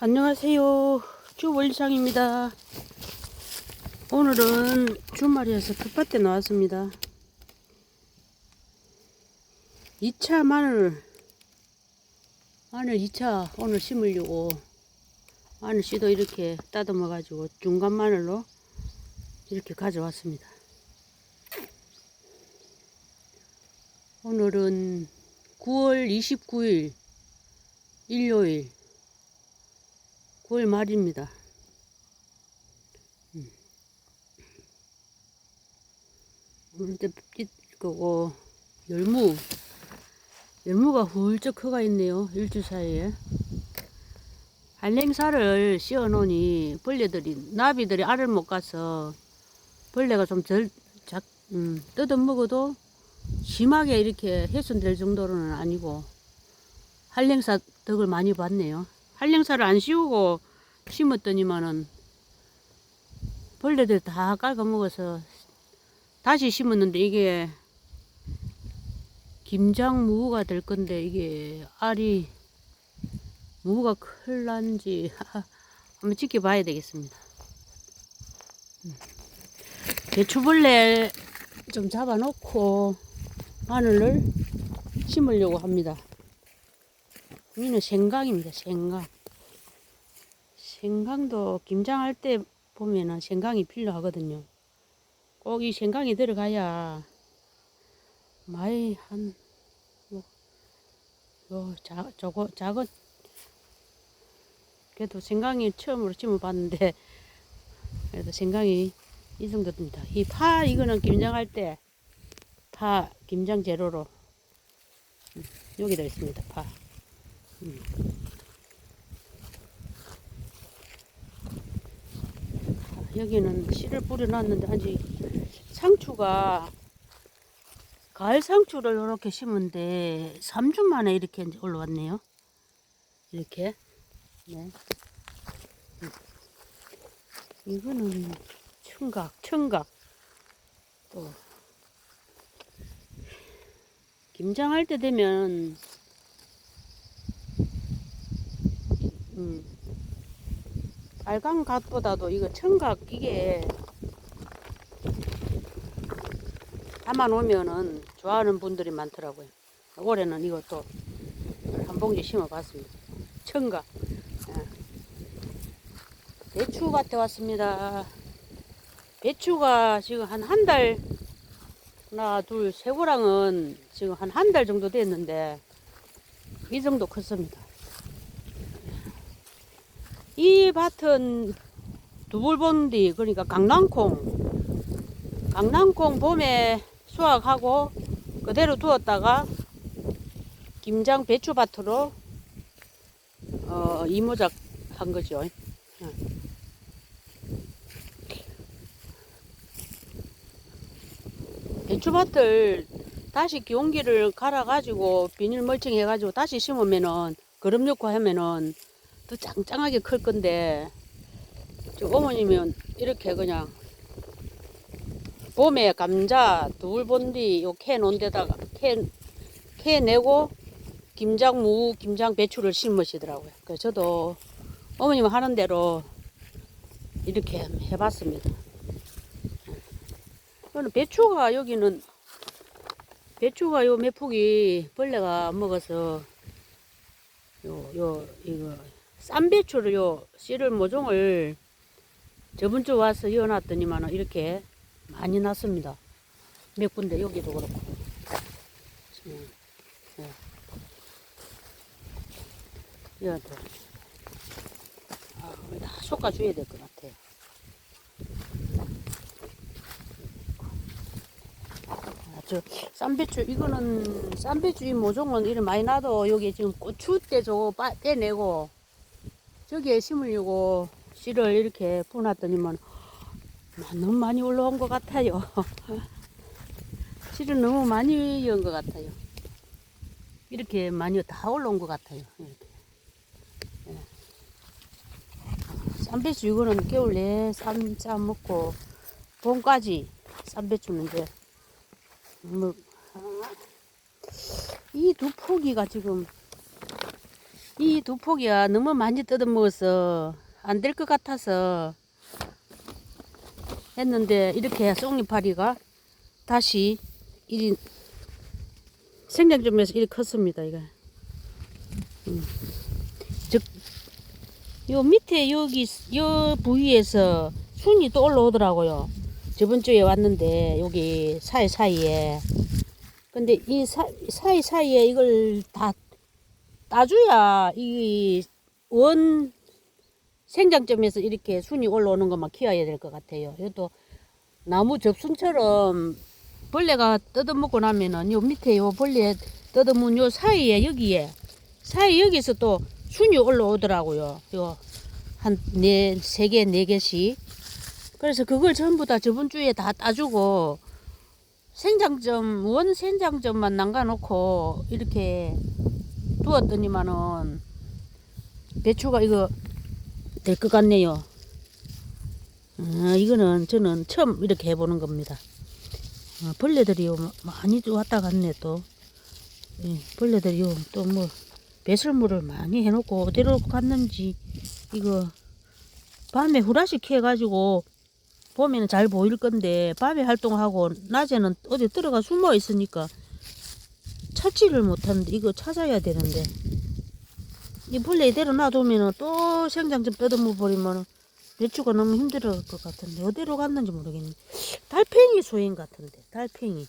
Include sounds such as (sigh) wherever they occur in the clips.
안녕하세요. 주원리상입니다. 오늘은 주말이어서 텃밭에 나왔습니다. 2차 마늘, 마늘 2차 오늘 심으려고 마늘 씨도 이렇게 따듬어 가지고 중간 마늘로 이렇게 가져왔습니다. 오늘은 9월 29일 일요일 9월 말입니다. 음. 오늘도 삐 거고 열무 열무가 훌쩍 커가 있네요. 일주 사이에 한랭사를 씌워 놓으니 벌레들이 나비들이 알을 못 가서 벌레가 좀덜 음, 뜯어 먹어도 심하게 이렇게 훼손될 정도로는 아니고 한랭사 덕을 많이 봤네요. 한랭사를 안 씌우고 심었더니만은 벌레들 다 깔아먹어서 다시 심었는데 이게 김장무가 될 건데 이게 알이 무가 클란지 (laughs) 한번 지켜봐야 되겠습니다. 음. 배추벌레 좀 잡아놓고 마늘을 심으려고 합니다. 여기는 생강입니다. 생강. 생강도 김장할 때 보면은 생강이 필요하거든요. 꼭 이 생강이 들어가야 많이 한, 뭐, 요, 자, 저거, 작은, 그래도 생강이 처음으로 심어봤는데, (laughs) 그래도 생강이 이 정도 됩니다. 이 파, 이거는 김장할 때, 파, 김장 재료로, 음, 여기다 있습니다. 파. 음. 여기는 씨를 뿌려놨는데 아직 상추가 가을 상추를 이렇게 심은데 3주 만에 이렇게 이제 올라왔네요. 이렇게. 네. 음. 이거는 청각, 청각. 또 김장할 때 되면 음, 빨간 갓보다도 이거 청각 이게 담아 놓으면은 좋아하는 분들이 많더라고요. 올해는 이것도 한 봉지 심어 봤습니다. 청각. 예. 배추밭에 왔습니다. 배추가 지금 한 한 달, 하나, 둘, 세 고랑은 지금 한 한 달 정도 됐는데, 이 정도 컸습니다. 이 밭은 두불본디 그러니까 강낭콩 강낭콩 봄에 수확하고 그대로 두었다가 김장 배추밭으로 어, 이모작 한 거죠. 어. 배추밭을 다시 기온기를 갈아 가지고 비닐 멀칭 해 가지고 다시 심으면은 거름 넣고 하면은 더 짱짱하게 클 건데 저 어머님은 이렇게 그냥 봄에 감자 둘본디 요캐 놓은 데다가 캐, 캐 내고 김장 무, 김장 배추를 심으시더라고요. 그래서 저도 어머님 하는 대로 이렇게 해봤습니다. 배추가 여기는 배추가 요 몇 폭이 벌레가 먹어서 요, 요, 이거 쌈배추를 요 씨를 모종을 저번 주 와서 이어놨더니만 이렇게 많이 났습니다. 몇 군데 여기도 그렇고. 음, 예. 여도 아, 다 솎아줘야 될 것 같아요. 아, 저 쌈배추 이거는 쌈배추 이 모종은 이렇게 많이 나도 여기 지금 고추 때 저거 빠, 빼내고 저기에 심으려고 씨를 이렇게 부어놨더니만 너무 많이 올라온 것 같아요. (laughs) 씨를 너무 많이 이은 것 같아요. 이렇게 많이 다 올라온 것 같아요. 예. 쌈배추 이거는 겨울 내에 쌈, 쌈 먹고 봄까지 쌈배추는 이제 뭐, 이 두 포기가 지금 이두 포기야. 너무 많이 뜯어먹어서 안 될 것 같아서 했는데 이렇게 송이파리가 다시 이 생장점에서 이렇게 컸습니다 이거. 음. 즉, 요 밑에 여기 요 부위에서 순이 또 올라오더라고요. 저번 주에 왔는데 여기 사이사이에. 근데 이 사, 사이사이에 이걸 다 따줘야 이 원 생장점에서 이렇게 순이 올라오는 것만 키워야 될 것 같아요. 이것도 나무 접순처럼 벌레가 뜯어먹고 나면은 요 밑에 요 벌레 뜯어먹은 요 사이에 여기에 사이 여기서 또 순이 올라오더라고요. 요 한 네 세 개 네 개씩. 그래서 그걸 전부 다 저번 주에 다 따주고 생장점 원 생장점만 남가놓고 이렇게 두었더니만은 배추가 이거 될 것 같네요. 아, 이거는 저는 처음 이렇게 해보는 겁니다. 아, 벌레들이 많이 왔다 갔네 또. 예, 벌레들이 또뭐 배설물을 많이 해놓고 어디로 갔는지 이거 밤에 후라식 해가지고 보면 잘 보일 건데 밤에 활동하고 낮에는 어디 들어가 숨어 있으니까 찾지를 못하는데 이거 찾아야 되는데. 이 벌레 이대로 놔두면은 또 생장점 뜯어먹어 버리면은 배추가 너무 힘들어 것 같은데 어디로 갔는지 모르겠네. 달팽이 소인 같은데 달팽이.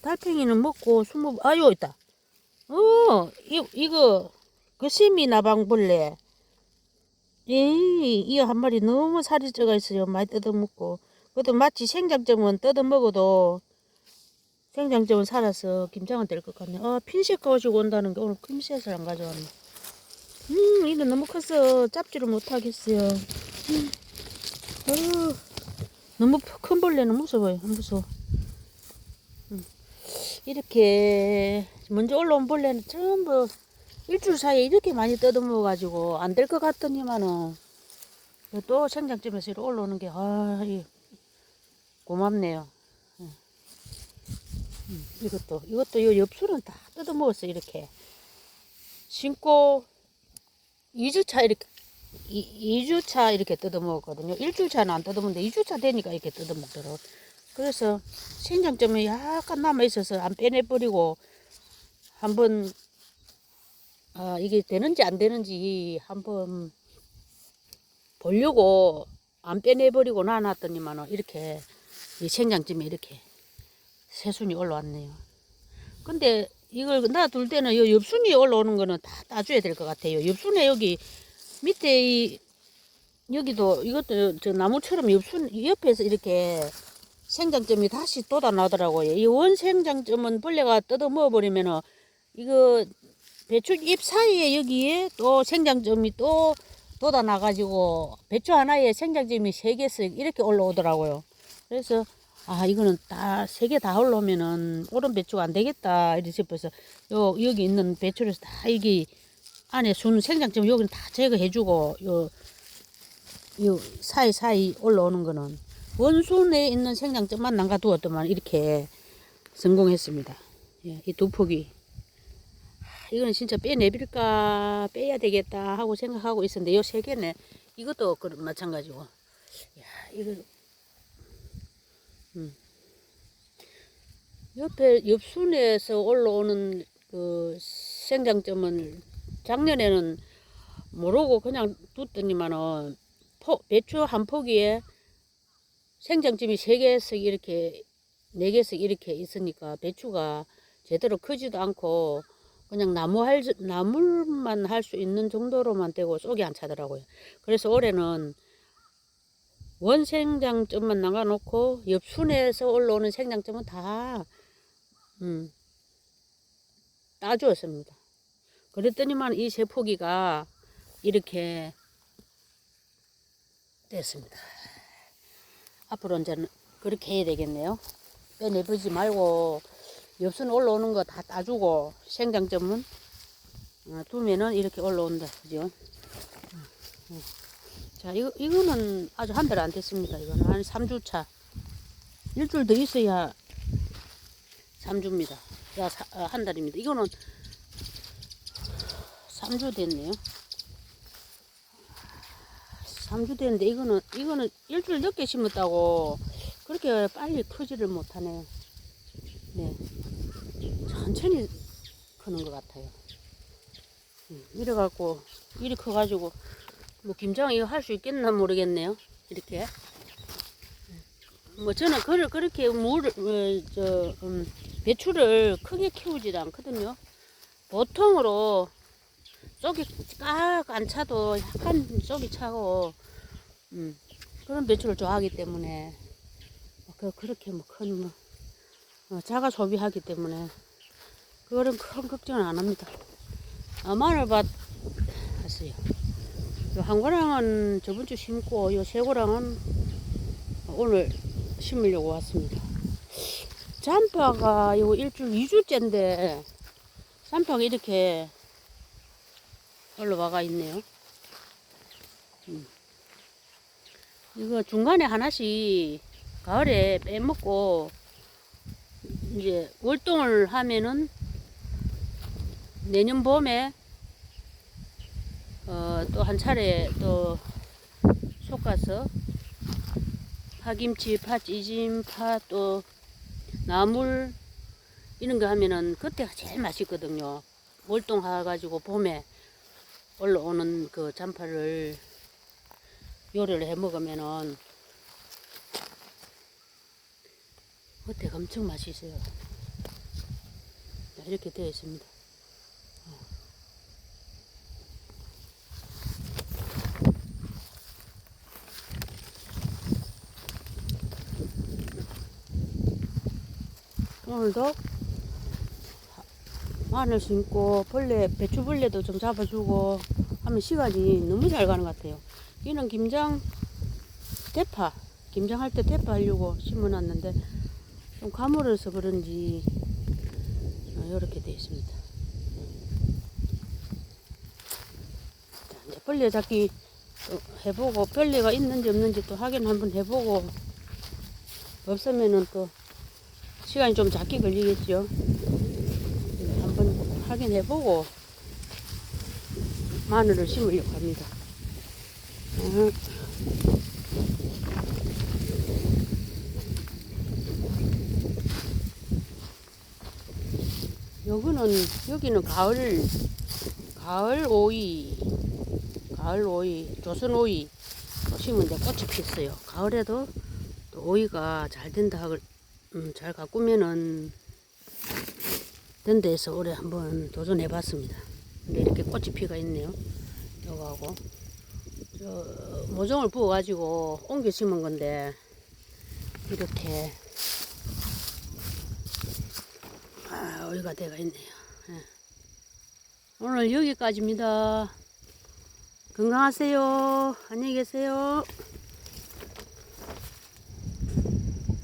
달팽이는 먹고 숨어 아유 있다. 어 이, 이거 그 세미 나방벌레. 이, 이거 한 마리 너무 살이 쪄가 있어요. 많이 뜯어먹고. 그것도 마치 생장점은 뜯어먹어도 생장점은 살아서 김장은 될 것 같네 아 핀셋 가지고 온다는 게 오늘 핀셋을 안 가져왔네 음, 이거 너무 커서 잡지를 못하겠어요. 음. 어휴, 너무 큰 벌레는 무서워요. 무서워. 음. 이렇게 먼저 올라온 벌레는 전부 일주일 사이에 이렇게 많이 뜯어먹어가지고 안 될 것 같더니만은 또 생장점에서 올라오는 게, 아, 이 고맙네요. 이것도, 이것도 요 엽수는 다 뜯어 먹었어, 이렇게. 신고 2주차 이렇게 이, 2주차 이렇게 뜯어 먹었거든요. 1주차는 안 뜯어 먹는데 2주차 되니까 이렇게 뜯어 먹더라고요. 그래서 생장점이 약간 남아 있어서 안 빼내 버리고 한번 아, 이게 되는지 안 되는지 한번 보려고 안 빼내 버리고 놔놨더니만 이렇게 이 생장점이 이렇게 새순이 올라왔네요. 근데 이걸 놔둘 때는 요 엽순이 올라오는 거는 다 따줘야 될 것 같아요. 엽순에 여기 밑에 이 여기도 이것도 저 나무처럼 엽순 옆에서 이렇게 생장점이 다시 돋아 나더라고요. 이 원생장점은 벌레가 뜯어 먹어버리면은 이거 배추 잎 사이에 여기에 또 생장점이 또 돋아 나가지고 배추 하나에 생장점이 세 개씩 이렇게 올라오더라고요. 그래서 아 이거는 다 세 개 다 올라오면은 오른 배추가 안 되겠다. 이래 싶어서 요 여기 있는 배추를 다 여기 안에 순 생장점 여기는 다 제거해주고 요 요 사이사이 올라오는 거는 원순에 있는 생장점만 남가두었더만 이렇게 성공했습니다. 예, 이두 포기. 이거는 진짜 빼내빌까 빼야 되겠다 하고 생각하고 있었는데 요 세 개네. 이것도 그 마찬가지고. 야 이거 음. 옆에 옆순에서 올라오는 그 생장점은 작년에는 모르고 그냥 뒀더니만은 포, 배추 한 포기에 생장점이 세 개씩 이렇게 네 개씩 이렇게 있으니까 배추가 제대로 크지도 않고 그냥 나무 할 나물만 할 수 있는 정도로만 되고 쏙이 안 차더라고요. 그래서 올해는 원 생장점만 나가놓고 옆 순에서 올라오는 생장점은 다 음, 따주었습니다. 그랬더니만 이 세 포기가 이렇게 됐습니다. 앞으로 이제는 그렇게 해야 되겠네요. 빼내버지 말고 옆순 올라오는 거 다 따주고 생장점은 어, 두면은 이렇게 올라온다. 그죠? 자, 이거, 이거는 아주 한 달 안 됐습니다. 이거는 한 3주 차. 일주일 더 있어야 3주입니다. 야, 사, 아, 한 달입니다. 이거는 3주 됐네요. 3주 됐는데 이거는 이거는 일주일 늦게 심었다고 그렇게 빨리 크지를 못하네. 네. 천천히 크는 것 같아요. 음, 이래갖고 이리 커가지고 뭐 김장 이거 할 수 있겠나 모르겠네요. 이렇게. 뭐 저는 그를 그렇게 물을 어, 저 음, 배추를 크게 키우지 않거든요. 보통으로 쏙이 깍안 차도 약간 쏙이 차고 음, 그런 배추를 좋아하기 때문에 그 그렇게 뭐큰 뭐, 어, 자가 소비하기 때문에 그거는 큰 걱정은 안 합니다. 아, 마늘밭 했어요. 요 한 고랑은 저번 주 심고 요 세 고랑은 오늘 심으려고 왔습니다. 잠파가 요 일주일, 이주째인데 잠파가 이렇게 올라와가 있네요. 음. 이거 중간에 하나씩 가을에 빼먹고 이제 월동을 하면은 내년 봄에 어, 또 한 차례 또 솎아서 파김치, 파 찌짐, 파 또 나물 이런 거 하면은 그때가 제일 맛있거든요. 월동해가지고 봄에 올라오는 그 잔파를 요리를 해 먹으면은 그때가 엄청 맛있어요. 자, 이렇게 되어 있습니다. 오늘도 마늘 심고 벌레 배추 벌레도 좀 잡아주고 하면 시간이 너무 잘 가는 것 같아요. 이는 김장 대파 김장 할 때 대파 하려고 심어놨는데 좀 가물어서 그런지 이렇게 되어 있습니다. 자, 이제 벌레 잡기 또 해보고 벌레가 있는지 없는지 또 확인 한번 해보고 없으면은 또 시간이 좀 작게 걸리겠죠. 한번 확인해보고 마늘을 심으려고 합니다. 음. 여기는 여기는 가을 가을 오이 가을 오이 조선 오이 심은데 꽃이 피었어요. 가을에도 또 오이가 잘 된다 하 음, 잘 가꾸면은 된다 해서 올해 한번 도전해 봤습니다. 근데 이렇게 꽃이 피가 있네요. 요거하고 저 모종을 부어 가지고 옮겨 심은 건데 이렇게 아, 오이가 돼가 있네요. 예. 오늘 여기까지입니다. 건강하세요. 안녕히 계세요.